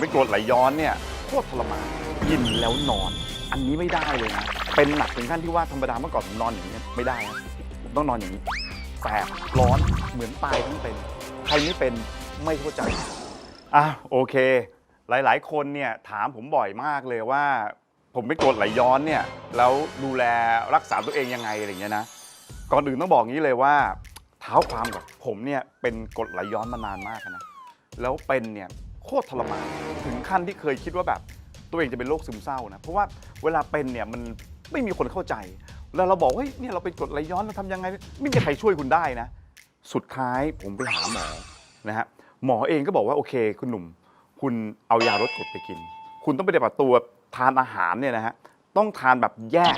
เป็นกรดไหลย้อนเนี่ยโคตรทรมานกินแล้วนอน อันนี้ไม่ได้เลยนะเป็นหนักถึงขั้นที่ว่าธรรมดาเมื่อก่อนผมนอนอย่างนี้ยไม่ได้นะผมต้องนอนอย่างนี้แสบร้อนเหมือนตายทั้งเป็นใครไม่เป็นไม่เข้าใจอะโอเค หลายๆ คนเนี่ยถามผมบ่อยมากเลยว่า ผมเป็นกรดไหลย้อนเนี่ยแล้วดูแลรักษาตัวเองยังไงอะไรอย่างเงี้ยนะก่อนอื่นต้องบอกงี้เลยว่า เท้าความกับผมเนี่ยเป็นกรดไหลย้อนมานานมากนะแล้วเป็นเนี่ย คตรทรมานถึงขั้นที่เคยคิดว่าแบบตัวเองจะเป็นโรคซึมเศร้านะเพราะว่าเวลาเป็นเนี่ยมันไม่มีคนเข้าใจ แล้วเราบอกว่าเฮ้ยเนี่ยเราเป็นกรดไหลย้อนเราทำยังไง ไม่มีใครช่วยคุณได้นะ สุดท้ายผมไปหาหมอนะฮะหมอเองก็บอกว่าโอเค คุณหนุ่ม คุณเอายาลดกรดไปกิน คุณต้องไปปฏิบัติตัวทานอาหารเนี่ยนะฮะต้องทานแบบแยก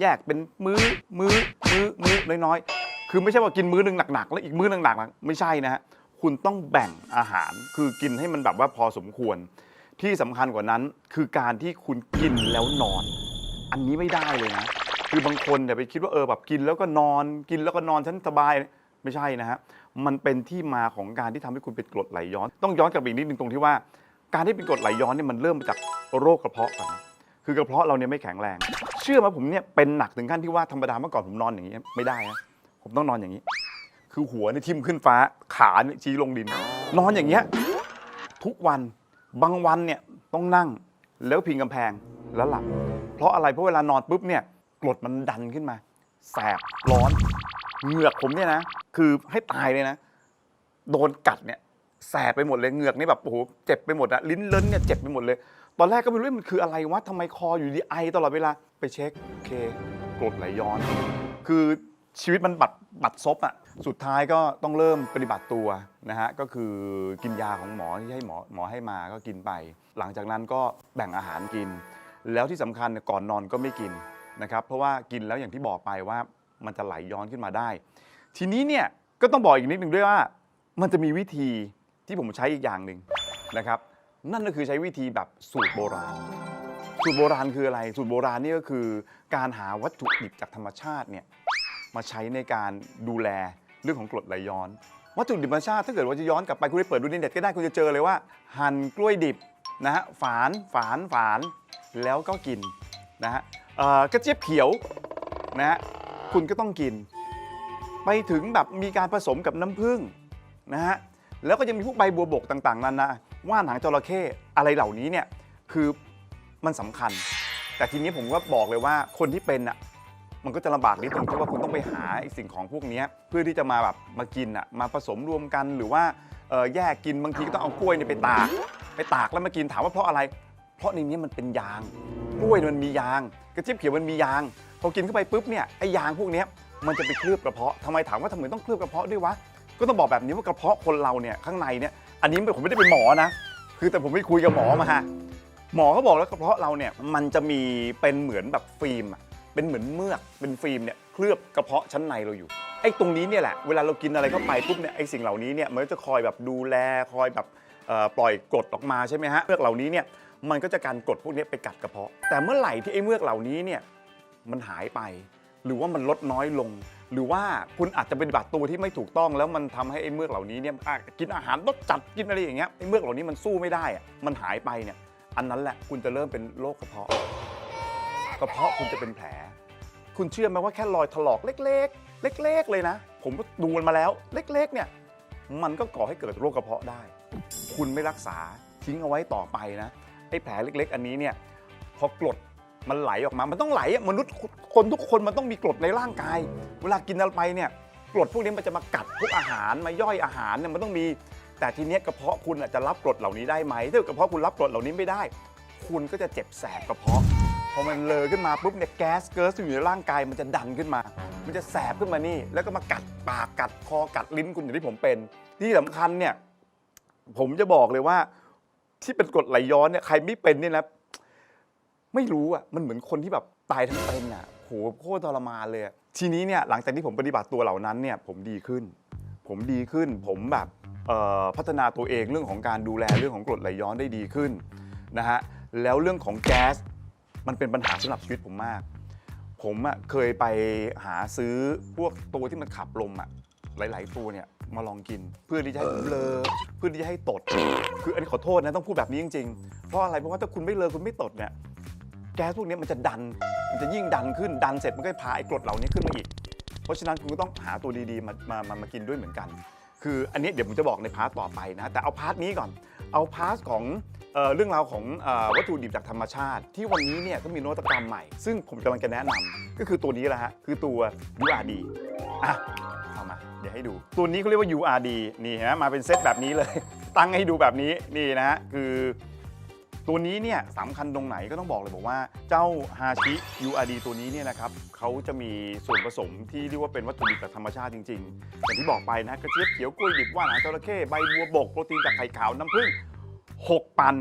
แยกเป็นมื้อมื้อมื้อมื้อน้อยๆ คือไม่ใช่ว่ากินมื้อหนึ่งหนักๆ แล้วอีกมื้อหนึ่งหนักๆไม่ใช่นะฮะ คุณต้องแบ่งอาหาร คือกินให้มันแบบว่าพอสมควร ที่สำคัญกว่านั้นคือการที่คุณกินแล้วนอน อันนี้ไม่ได้เลยนะคือบางคนเนี่ยไปคิดว่าเออแบบกินแล้วก็นอนกินแล้วก็นอนฉันสบายไม่ใช่นะฮะมันเป็นที่มาของการที่ทำให้คุณเป็นกรดไหลย้อน ต้องย้อนกลับไปอีกนิดนึงตรงที่ว่า การที่เป็นกรดไหลย้อนเนี่ยมันเริ่มมาจากโรคกระเพาะก่อนนะคือกระเพาะเราเนี่ยไม่แข็งแรง เชื่อไหมผมเนี่ยเป็นหนักถึงขั้นที่ว่าธรรมดาเมื่อก่อนผมนอนอย่างนี้ไม่ได้นะผมต้องนอนอย่างนี้ คือหัวเนี่ยทิ่มขึ้นฟ้าขาเนี่ยชี้ลงดิน นอนอย่างเงี้ยทุกวันบางวันเนี่ยต้องนั่งแล้วพิงกำแพงแล้วหลับ เพราะอะไรเพราะเวลานอนปุ๊บเนี่ยกรดมันดันขึ้นมา แสบร้อนเหงือกผมเนี่ยนะ คือให้ตายเลยนะ โดนกัดเนี่ยแสบไปหมดเลยเหงือกนี่แบบโอ้โหเจ็บไปหมดอะลิ้นเลิ้นเนี่ยเจ็บไปหมดเลย ตอนแรกก็ไม่รู้ว่ามันคืออะไรวะทำไมคออยู่ดีไอตลอดเวลาไปเช็คโอเคกรดไหลย้อน คือ ชีวิตมันบัดบัดซบอะสุดท้ายก็ต้องเริ่มปฏิบัติตัวนะฮะก็คือกินยาของหมอที่ให้หมอหมอให้มาก็กินไป หลังจากนั้นก็แบ่งอาหารกิน แล้วที่สำคัญเนี่ยก่อนนอนก็ไม่กินนะครับเพราะว่ากินแล้วอย่างที่บอกไปว่ามันจะไหลย้อนขึ้นมาได้ ทีนี้เนี่ยก็ต้องบอกอีกนิดหนึ่งด้วยว่า มันจะมีวิธีที่ผมใช้อีกอย่างหนึ่งนะครับ นั่นก็คือใช้วิธีแบบสูตรโบราณ สูตรโบราณคืออะไร สูตรโบราณนี่ก็คือการหาวัตถุดิบจากธรรมชาติเนี่ย มาใช้ในการดูแลเรื่องของกรดไหลย้อน วัตถุดิบธรรมชาติถ้าเกิดว่าจะย้อนกลับไปคุณไปเปิดดูในเน็ตก็ได้คุณจะเจอเลยว่า หั่นกล้วยดิบนะฮะฝานฝานฝานแล้วก็กินนะฮะกระเจี๊ยบเขียวนะฮะคุณก็ต้องกิน ไปถึงแบบมีการผสมกับน้ำผึ้งนะฮะแล้วก็ยังมีพวกใบบัวบกต่างๆนานาว่านหางจระเข้อะไรเหล่านี้เนี่ยคือมันสำคัญ แต่ทีนี้ผมก็บอกเลยว่าคนที่เป็นอะ มันก็จะลำบากนิดตรงที่ว่าคุณต้องไปหาไอ้สิ่งของพวกเนี้ยเพื่อที่จะมาแบบมากินอะมาผสมรวมกันหรือว่าเอ่อแยกกินบางทีก็ต้องเอากล้วยเนี่ยไปตาก ไปตากแล้วมากินถามว่าเพราะอะไร เพราะในนี้มันเป็นยาง กล้วยมันมียาง กระเจี๊ยบเขียวมันมียาง พอกินเข้าไปปุ๊บเนี่ยไอ้ยางพวกเนี้ยมันจะไปเคลือบกระเพาะทำไมถามว่าทำไมต้องเคลือบกระเพาะด้วยวะก็ต้องบอกแบบนี้ว่ากระเพาะคนเราเนี่ยข้างในเนี่ยอันนี้ผมไม่ได้เป็นหมอนะ คือแต่ผมไปคุยกับหมอมาฮะหมอก็บอกแล้วกระเพาะเราเนี่ยมันจะมีเป็นเหมือนแบบฟิล์มอะ เป็นเหมือนเมือกเป็นฟิล์มเนี่ยเคลือบกระเพาะชั้นในเราอยู่ไอ้ตรงนี้เนี่ยแหละเวลาเรากินอะไรเข้าไปปุ๊บเนี่ยไอ้สิ่งเหล่านี้เนี่ยมันก็จะคอยแบบดูแลคอยแบบเอ่อปล่อยกรดออกมาใช่ไหมฮะเมือกเหล่านี้เนี่ยมันก็จะการกรดพวกนี้ไปกัดกระเพาะ แต่เมื่อไหร่ที่ไอ้เมือกเหล่านี้เนี่ยมันหายไป หรือว่ามันลดน้อยลง หรือว่าคุณอาจจะปฏิบัติตัวที่ไม่ถูกต้อง แล้วมันทำให้ไอ้เมือกเหล่านี้เนี่ยอะกินอาหารรสจัดกินอะไรอย่างเงี้ยไอ้เมือกเหล่านี้มันสู้ไม่ได้อะมันหายไปเนี่ยอันนั้นแหละคุณจะเริ่มเป็นโรคกระเพาะ กระเพาะคุณจะเป็นแผล คุณเชื่อไหมว่าแค่รอยถลอกเล็ก ๆ เล็ก ๆ เลยนะ ผมก็ดูมันมาแล้ว เล็ก ๆ เนี่ย มันก็ก่อให้เกิดโรคกระเพาะได้ คุณไม่รักษาทิ้งเอาไว้ต่อไปนะไอ้แผลเล็ก ๆ อันนี้เนี่ยพอกรดมันไหลออกมา มันต้องไหลอะมนุษย์คนทุกคนมันต้องมีกรดในร่างกาย เวลากินอะไรไปเนี่ยกรดพวกนี้มันจะมากัดพวกอาหารมาย่อยอาหารเนี่ยมันต้องมี แต่ทีเนี้ยกระเพาะคุณอะจะรับกรดเหล่านี้ได้ไหมถ้ากระเพาะคุณรับกรดเหล่านี้ไม่ได้ คุณก็จะเจ็บแสบกระเพาะ พอมันเลอขึ้นมาปุ๊บเนี่ยแก๊สเกิร์สที่อยู่ในร่างกายมันจะดันขึ้นมา มันจะแสบขึ้นมานี่ แล้วก็มากัดปากกัดคอกัดลิ้นคุณอย่างที่ผมเป็น ที่สำคัญเนี่ยผมจะบอกเลยว่า ที่เป็นกรดไหลย้อนเนี่ยใครไม่เป็นเนี่ยนะไม่รู้อะมันเหมือนคนที่แบบตายทั้งเป็นอะโหโคตรทรมานเลยอะทีนี้เนี่ยหลังจากที่ผมปฏิบัติตัวเหล่านั้นเนี่ยผมดีขึ้น ผมดีขึ้น ผมแบบเอ่อพัฒนาตัวเองเรื่องของการดูแลเรื่องของกรดไหลย้อนได้ดีขึ้นนะฮะแล้วเรื่องของแก๊ส มันเป็นปัญหาสำหรับชีวิตผมมาก ผมอะเคยไปหาซื้อพวกตัวที่มันขับลมอะหลาย ๆ ตัวเนี่ยมาลองกิน เพื่อที่จะให้ผมเลอเพื่อที่จะให้ตด คืออันนี้ขอโทษนะต้องพูดแบบนี้จริงๆเพราะอะไรเพราะว่าถ้าคุณไม่เลอคุณไม่ตดเนี่ยแก๊สพวกนี้มันจะดัน มันจะยิ่งดันขึ้นดันเสร็จมันก็พาไอ้กรดเหล่านี้ขึ้นมาอีก เพราะฉะนั้นคุณก็ต้องหาตัวดีๆมามามามากินด้วยเหมือนกัน คืออันนี้เดี๋ยวผมจะบอกในพาร์ทต่อไปนะ แต่เอาพาร์ทนี้ก่อน เอาพาร์ทของเอ่อเรื่องราวของเอ่อวัตถุดิบจากธรรมชาติ ที่วันนี้เนี่ยก็มีนวัตกรรมใหม่ ซึ่งผมกำลังจะแนะนำก็คือตัวนี้แหละฮะคือตัว URD อะเอามา เดี๋ยวให้ดู ตัวนี้เขาเรียกว่า URD นี่ฮะมาเป็นเซตแบบนี้เลย ตั้งให้ดูแบบนี้นี่นะฮะคือ ตัวนี้เนี่ยสำคัญตรงไหนก็ต้องบอกเลยบอกว่าเจ้าฮาชิ URD ตัวนี้เนี่ยนะครับเขาจะมีส่วนผสมที่เรียกว่าเป็นวัตถุดิบจากธรรมชาติจริงๆอย่างที่บอกไปนะกระเจี๊ยบเขียวกล้วยดิบว่านหางจระเข้ใบบัวบกโปรตีนจากไข่ขาวน้ำผึ้ง6 ปัน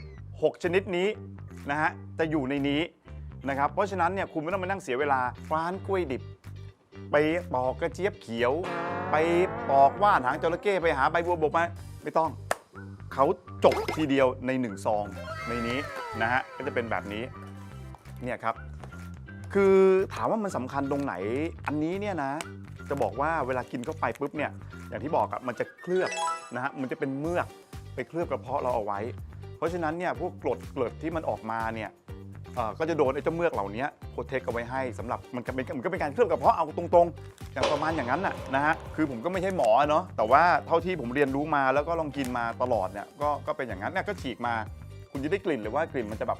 6 ชนิดนี้นะฮะจะอยู่ในนี้นะครับเพราะฉะนั้นเนี่ยคุณไม่ต้องมานั่งเสียเวลาฟ้านกล้วยดิบ ไปปอกกระเจี๊ยบเขียว ไปปอกว่านหางจระเข้ไปหาใบบัวบกมาไม่ต้อง เขาจบทีเดียวในหนึ่งซองในนี้นะฮะก็จะเป็นแบบนี้เนี่ยครับ คือถามว่ามันสำคัญตรงไหนอันนี้เนี่ยนะ จะบอกว่าเวลากินเข้าไปปุ๊บเนี่ยอย่างที่บอกอะมันจะเคลือบนะฮะมันจะเป็นเมือกไปเคลือบกระเพาะเราเอาไว้ เพราะฉะนั้นเนี่ยพวกกรดเกลืดที่มันออกมาเนี่ย เอ่อก็จะโดนไอ้เจ้าเมือกเหล่านี้โปรเทคเอาไว้ให้สำหรับมันก็เป็นมันก็เป็นการเคลือบกระเพาะเอาตรงๆ อย่างประมาณอย่างนั้นน่ะนะฮะคือผมก็ไม่ใช่หมอเนาะแต่ว่าเท่าที่ผมเรียนรู้มาแล้วก็ลองกินมาตลอดเนี่ยก็ก็เป็นอย่างนั้นเนี่ยก็ฉีกมา คุณจะได้กลิ่นเลยว่ากลิ่นมันจะแบบ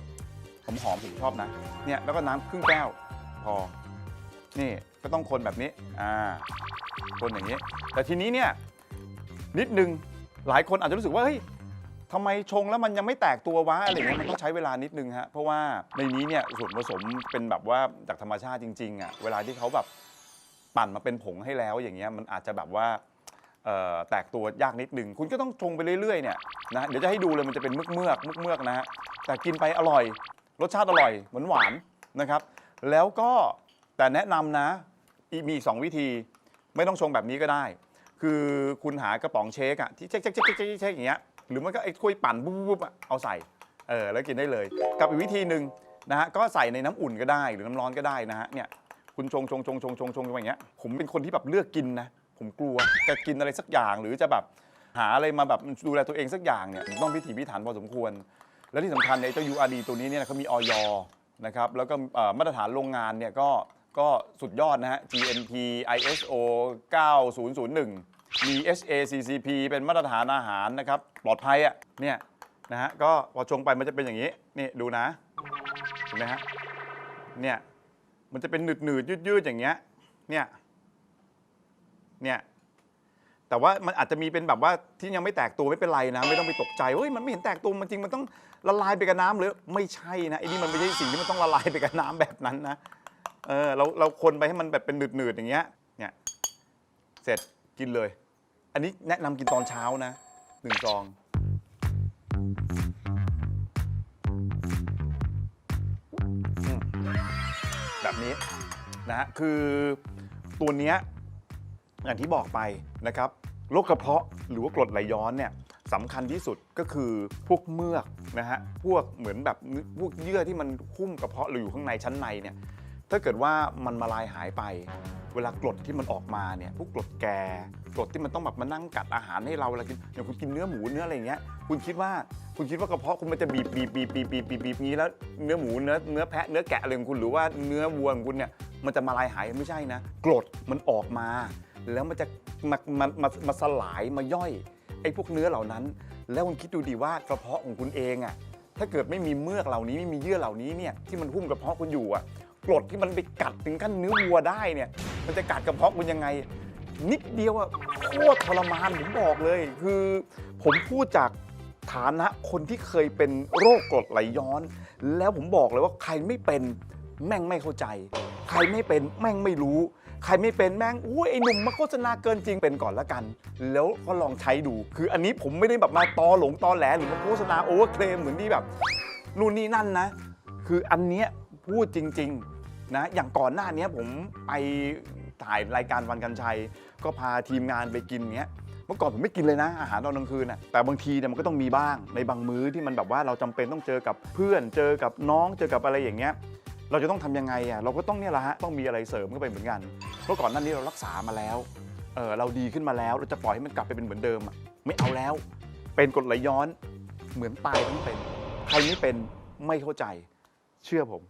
หอมๆผมชอบนะเนี่ยแล้วก็น้ำครึ่งแก้วพอ นี่ก็ต้องคนแบบนี้อ่าคนอย่างนี้ แต่ทีนี้เนี่ยนิดนึงหลายคนอาจจะรู้สึกว่าเฮ้ย ทำไมชงแล้วมันยังไม่แตกตัววะอะไรเงี้ยมันต้องใช้เวลานิดนึงฮะเพราะว่าในนี้เนี่ยส่วนผสมเป็นแบบว่าจากธรรมชาติจริงๆอะเวลาที่เขาแบบปั่นมาเป็นผงให้แล้วอย่างเงี้ยมันอาจจะแบบว่าเอ่อแตกตัวยากนิดนึง คุณก็ต้องชงไปเรื่อยๆเนี่ยนะเดี๋ยวจะให้ดูเลยมันจะเป็นเมือกเมือกเมือกเมือกๆนะฮะแต่กินไปอร่อย รสชาติอร่อยเหมือนหวานนะครับ แล้วก็แต่แนะนำนะอีมีอีกสองวิธีไม่ต้องชงแบบนี้ก็ได้ คือคุณหากระป๋องเชคอะที่เช็คเช็คเช็คเช็คเช็คเช็คอย่างเงี้ย หรือมันก็ไอ้ถ้วยปั่นปุ๊บปุ๊บปุ๊บอะเอาใส่เออแล้วกินได้เลย กับอีกวิธีหนึ่งนะฮะก็ใส่ในน้ำอุ่นก็ได้หรือน้ำร้อนก็ได้นะฮะเนี่ยคุณชงชงชงชงชงชงอย่างเงี้ยผมเป็นคนที่แบบเลือกกินนะผมกลัวจะกินอะไรสักอย่างหรือจะแบบหาอะไรมาแบบดูแลตัวเองสักอย่างเนี่ยต้องพิถีพิถันพอสมควร และที่สำคัญเนี่ยเจ้า URD ตัวนี้เนี่ยเขามีออยนะครับแล้วก็เอ่อมาตรฐานโรงงานเนี่ยก็ก็สุดยอดนะฮะ GMP ISO 9001 มี HACCP เป็นมาตรฐานอาหารนะครับ ปลอดภัยอะเนี่ยนะฮะก็พอชงไปมันจะเป็นอย่างนี้ นี่ดูนะเห็นไหมฮะเนี่ยมันจะเป็นหนืดหนืดยืดยืดๆอย่างเงี้ยเนี่ยเนี่ยแต่ว่ามันอาจจะมีเป็นแบบว่าที่ยังไม่แตกตัวไม่เป็นไรนะ ไม่ต้องไปตกใจเฮ้ยมันไม่เห็นแตกตัวมันจริงมันต้องละลายไปกับน้ำหรือไม่ใช่นะไอ้นี่มันไม่ใช่สิ่งที่มันต้องละลายไปกับน้ำแบบนั้นนะเออเราเราคนไปให้มันแบบเป็นหนืดๆอย่างเงี้ยเนี่ยเสร็จกินเลย อันนี้แนะนำกินตอนเช้านะหนึ่งซอง แบบนี้นะฮะคือตัวเนี้ยอย่างที่บอกไปนะครับโรคกระเพาะหรือว่ากรดไหลย้อนเนี่ยสำคัญที่สุดก็คือพวกเมือกนะฮะพวกเหมือนแบบพวกเยื่อที่มันหุ้มกระเพาะหรืออยู่ข้างในชั้นในเนี่ยถ้าเกิดว่ามันมาลายหายไป เวลากรดที่มันออกมาเนี่ยพวกกรดแกกรดที่มันต้องแบบมานั่งกัดอาหารให้เราเวลากินอย่างคุณกินเนื้อหมูเนื้ออะไรอย่างเงี้ยคุณคิดว่าคุณคิดว่ากระเพาะคุณมันจะบีบบีบบีบบีบบีบบีบบีบนี้แล้วเนื้อหมูเนื้อเนื้อแพะเนื้อแกะอะไรของคุณหรือว่าเนื้อวัวของคุณเนี่ยมันจะมาลายหายไม่ใช่นะกรดมันออกมา แล้วมันจะมามามามาสลายมาย่อยไอ้พวกเนื้อเหล่านั้น แล้วคุณคิดดูดีว่ากระเพาะของคุณเองอะ่ะถ้าเกิดไม่มีเมือกเหล่านี้ไม่มีเยื่อเหล่านี้เนี่ยที่มันหุ้มกระเพาะคุณอยู่อะ กรดที่มันไปกัดถึงขั้นเนื้อวัวได้เนี่ย มันจะกัดกระเพาะคุณยังไง นิดเดียวอะโคตรทรมานผมบอกเลย คือผมพูดจากฐานะคนที่เคยเป็นโรคกรดไหลย้อน แล้วผมบอกเลยว่าใครไม่เป็นแม่งไม่เข้าใจ ใครไม่เป็นแม่งไม่รู้ ใครไม่เป็นแม่งอุ้ยไอ้หนุ่มมาโฆษณาเกินจริงเป็นก่อนละกัน แล้วก็ลองใช้ดู คืออันนี้ผมไม่ได้แบบมาตอหลงตอแหลหรือมาโฆษณาโอเวอร์เคลมเหมือนที่แบบนู่นนี่นั่นนะ คืออันเนี้ยพูดจริง ๆ นะ อย่างก่อนหน้านี้ผมไปถ่ายรายการวันกันชัย ก็พาทีมงานไปกินเงี้ย เมื่อก่อนผมไม่กินเลยนะ อาหารตอนกลางคืนน่ะ แต่บางทีเนี่ยมันก็ต้องมีบ้างในบางมื้อที่มันแบบว่าเราจำเป็นต้องเจอกับเพื่อน เจอกับน้องเจอกับอะไรอย่างเงี้ย เราจะต้องทำยังไงอะเราก็ต้องเนี่ยแหละฮะต้องมีอะไรเสริมเข้าไปเหมือนกัน เพราะก่อนหน้านี้เรารักษามาแล้วเออเราดีขึ้นมาแล้วเราจะปล่อยให้มันกลับไปเป็นเหมือนเดิมอะไม่เอาแล้ว เป็นกรดไหลย้อนเหมือนตายทั้งเป็น ใครไม่เป็นไม่เข้าใจ เชื่อผม